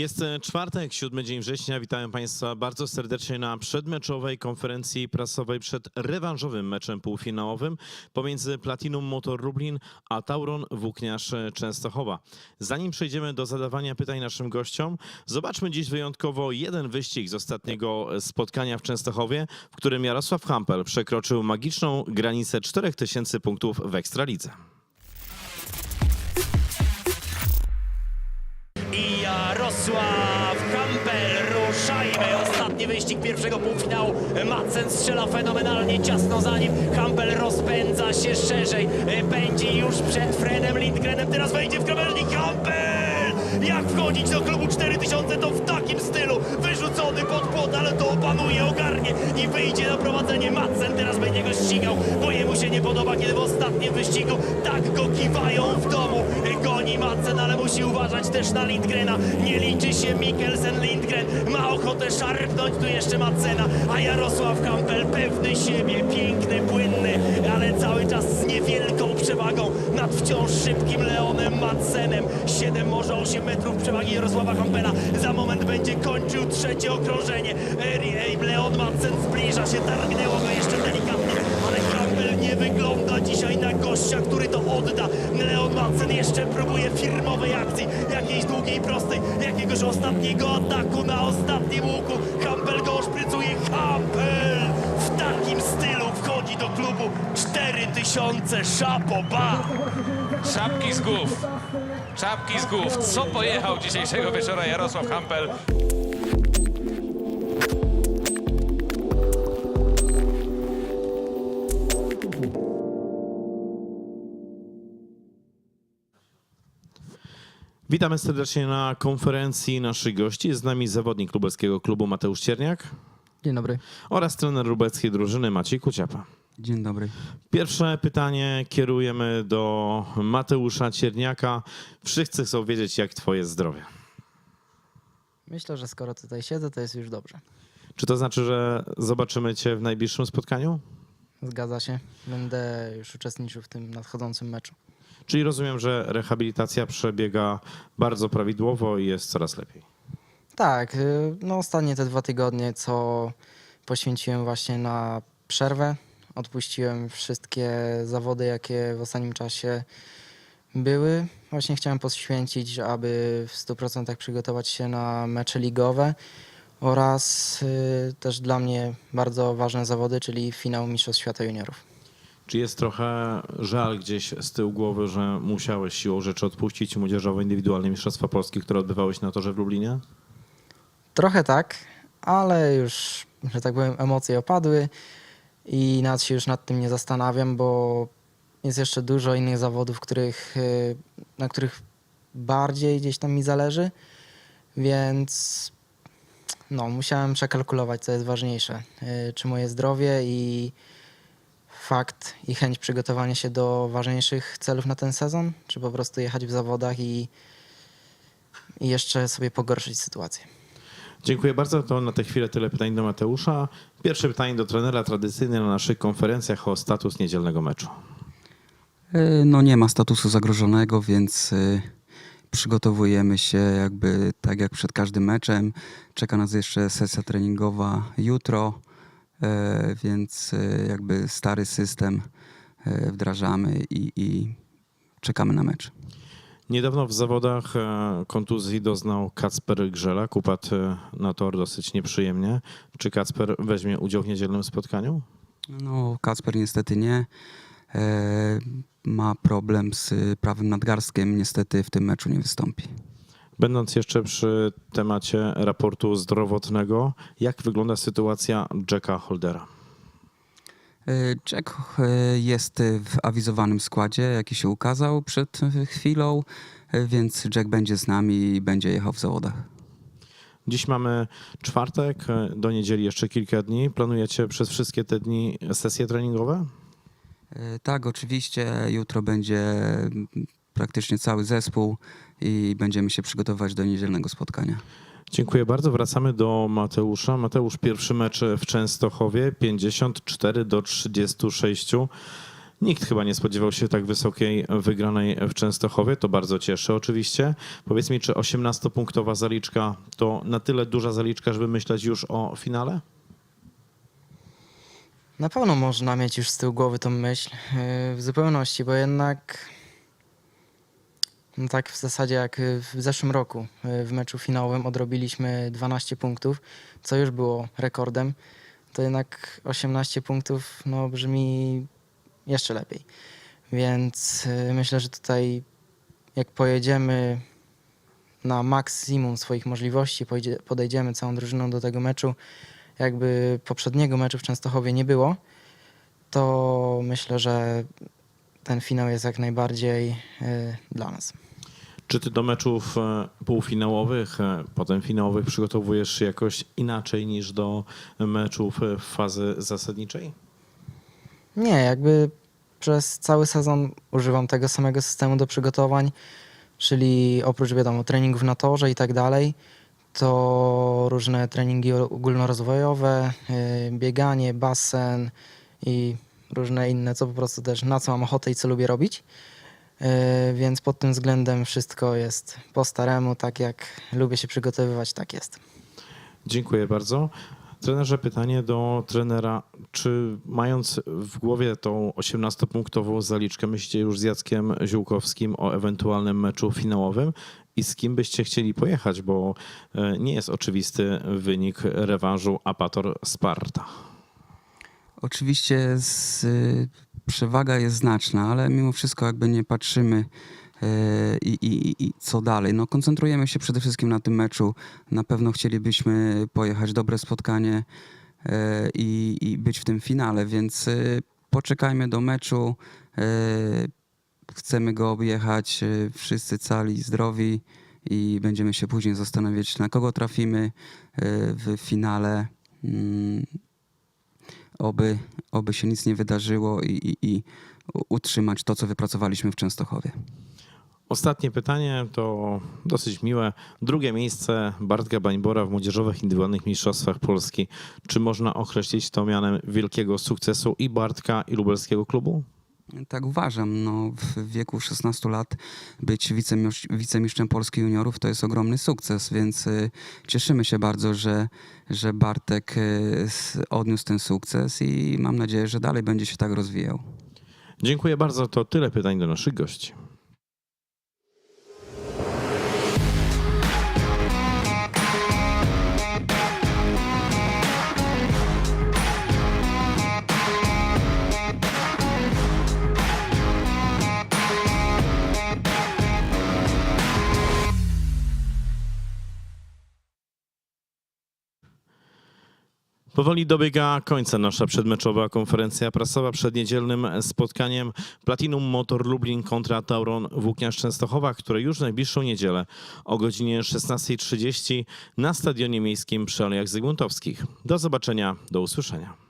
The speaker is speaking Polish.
Jest e, czwartek, siódmy dzień września. Witam Państwa bardzo serdecznie na przedmeczowej konferencji prasowej przed rewanżowym meczem półfinałowym pomiędzy Platinum Motor Lublin a Tauron Włókniarz e, Częstochowa. Zanim przejdziemy do zadawania pytań naszym gościom, zobaczmy dziś wyjątkowo jeden wyścig z ostatniego spotkania w Częstochowie, w którym Jarosław Hampel przekroczył magiczną granicę 4000 punktów w Ekstralidze. Jarosław Kampel. Ruszajmy. Ostatni wyścig pierwszego półfinału. Madsen strzela fenomenalnie ciasno za nim. Kampel rozpędza się szerzej. Będzie już przed Fredem Lindgrenem. Teraz wejdzie w krawężnik Kampel! Jak wchodzić do klubu 4000 to w takim stylu. Wyrzucony pod płot, ale to opanuje, ogarnie i wyjdzie na prowadzenie. Madsen teraz będzie go ścigał, bo jemu się nie podoba, kiedy w ostatnim wyścigu tak go kiwają w musi uważać też na Lindgrena. Nie liczy się Mikkelsen Lindgren. Ma ochotę szarpnąć tu jeszcze Madsena, a Jarosław Kampel pewny siebie, piękny, płynny, ale cały czas z niewielką przewagą nad wciąż szybkim Leonem Madsenem. 7, może 8 metrów przewagi Jarosława Kampela. Za moment będzie kończył trzecie okrążenie. Leon Madsen zbliża się, targnęło go jeszcze delikatnie, wygląda dzisiaj na gościa, który to odda. Leon Madsen jeszcze próbuje firmowej akcji, jakiejś długiej, prostej, jakiegoś ostatniego ataku na ostatnim łuku. Kampel go oszprycuje. Kampel w takim stylu wchodzi do klubu 4000 szapoba. Czapki z głów. Czapki z głów. Co pojechał dzisiejszego wieczora Jarosław Hampel? Witamy serdecznie na konferencji naszych gości. Jest z nami zawodnik lubelskiego klubu Mateusz Cierniak Dzień dobry. oraz trener lubelskiej drużyny Maciej Kuciapa. Dzień dobry. Pierwsze pytanie kierujemy do Mateusza Cierniaka. Wszyscy chcą wiedzieć, jak twoje zdrowie. Myślę, że skoro tutaj siedzę, to jest już dobrze. Czy to znaczy, że zobaczymy cię w najbliższym spotkaniu? Zgadza się. Będę już uczestniczył w tym nadchodzącym meczu. Czyli rozumiem, że rehabilitacja przebiega bardzo prawidłowo i jest coraz lepiej. Tak, y, no ostatnie te dwa tygodnie, co poświęciłem właśnie na przerwę. Odpuściłem wszystkie zawody, jakie w ostatnim czasie były. Właśnie chciałem poświęcić, aby w 100% przygotować się na mecze ligowe oraz y, też dla mnie bardzo ważne zawody, czyli finał Mistrzostw Świata Juniorów. Czy jest trochę żal gdzieś z tyłu głowy, że musiałeś siłą rzeczy odpuścić młodzieżowe indywidualne Mistrzostwa Polski, które odbywały się na torze w Lublinie? Trochę tak, ale już, że tak powiem, emocje opadły i nawet się już nad tym nie zastanawiam, bo jest jeszcze dużo innych zawodów, których, y, na których bardziej gdzieś tam mi zależy, więc no, musiałem przekalkulować, co jest ważniejsze. y, Czy moje zdrowie i fakt i chęć przygotowania się do ważniejszych celów na ten sezon, czy po prostu jechać w zawodach i, i jeszcze sobie pogorszyć sytuację. Dziękuję bardzo. To na tę chwilę tyle pytań do Mateusza. Pierwsze pytanie do trenera tradycyjnie na naszych konferencjach o status niedzielnego meczu. Y, No nie ma statusu zagrożonego, więc y, przygotowujemy się jakby tak jak przed każdym meczem. Czeka nas jeszcze sesja treningowa jutro, więc y, jakby stary system y, wdrażamy i, i czekamy na mecz. Niedawno w zawodach e, kontuzji doznał Kacper Grzelak. Upadł e, na tor dosyć nieprzyjemnie. Czy Kacper weźmie udział w niedzielnym spotkaniu? No Kacper niestety nie. E, Ma problem z prawym nadgarstkiem, niestety w tym meczu nie wystąpi. Będąc jeszcze przy temacie raportu zdrowotnego, jak wygląda sytuacja Jacka Holdera? E, Jack e, jest w awizowanym składzie, jaki się ukazał przed chwilą, e, więc Jack będzie z nami i będzie jechał w zawodach. Dziś mamy czwartek, do niedzieli jeszcze kilka dni. Planujecie przez wszystkie te dni sesje treningowe? Tak, oczywiście jutro będzie praktycznie cały zespół i będziemy się przygotować do niedzielnego spotkania. Dziękuję bardzo. Wracamy do Mateusza. Mateusz, pierwszy mecz w Częstochowie, 54 do 36. Nikt chyba nie spodziewał się tak wysokiej wygranej w Częstochowie. To bardzo cieszy oczywiście. Powiedz mi, czy 18-punktowa zaliczka to na tyle duża zaliczka, żeby myśleć już o finale? Na pewno można mieć już z tyłu głowy tą myśl yy, w zupełności, bo jednak no tak w zasadzie jak yy, w zeszłym roku yy, w meczu finałowym odrobiliśmy 12 punktów, co już było rekordem, to jednak 18 punktów no, brzmi jeszcze lepiej. Więc yy, myślę, że tutaj jak pojedziemy na maksimum swoich możliwości, podejdziemy całą drużyną do tego meczu, jakby poprzedniego meczu w Częstochowie nie było, to myślę, że ten finał jest jak najbardziej y, dla nas. Czy ty do meczów e, półfinałowych, e, potem finałowych przygotowujesz się jakoś inaczej niż do meczów e, w fazy zasadniczej? Nie, jakby przez cały sezon używam tego samego systemu do przygotowań, czyli oprócz wiadomo treningów na torze i tak dalej, to różne treningi ogólnorozwojowe, bieganie, basen i różne inne, co po prostu też na co mam ochotę i co lubię robić. Y, Więc pod tym względem wszystko jest po staremu, tak jak lubię się przygotowywać, tak jest. Dziękuję bardzo. Trenerze, pytanie do trenera. Czy mając w głowie tą 18-punktową zaliczkę, myślicie już z Jackiem Ziółkowskim o ewentualnym meczu finałowym i z kim byście chcieli pojechać, bo e, nie jest oczywisty wynik rewanżu Apator-Sparta. Oczywiście z, przewaga jest znaczna, ale mimo wszystko jakby nie patrzymy y, i, i, i co dalej. No, koncentrujemy się przede wszystkim na tym meczu. Na pewno chcielibyśmy pojechać dobre spotkanie y, i, i być w tym finale, więc y, poczekajmy do meczu. Chcemy go objechać wszyscy cali, zdrowi i będziemy się później zastanawiać, na kogo trafimy w finale. Oby, oby się nic nie wydarzyło i, i, i utrzymać to, co wypracowaliśmy w Częstochowie. Ostatnie pytanie to dosyć miłe. Drugie miejsce Bartka Bańbora w młodzieżowych indywidualnych mistrzostwach Polski. Czy można określić to mianem wielkiego sukcesu i Bartka, i lubelskiego klubu? Tak uważam. No, w wieku 16 lat być wicemistrz, wicemistrzem Polski juniorów to jest ogromny sukces, więc y, cieszymy się bardzo, że, że Bartek y, odniósł ten sukces i mam nadzieję, że dalej będzie się tak rozwijał. Dziękuję bardzo. To tyle pytań do naszych gości. Powoli dobiega końca nasza przedmeczowa konferencja prasowa przed niedzielnym spotkaniem Platinum Motor Lublin kontra Tauron Włókniarz Częstochowa, które już w najbliższą niedzielę o godzinie 16.30 na Stadionie Miejskim przy Alejach Zygmuntowskich. Do zobaczenia, do usłyszenia.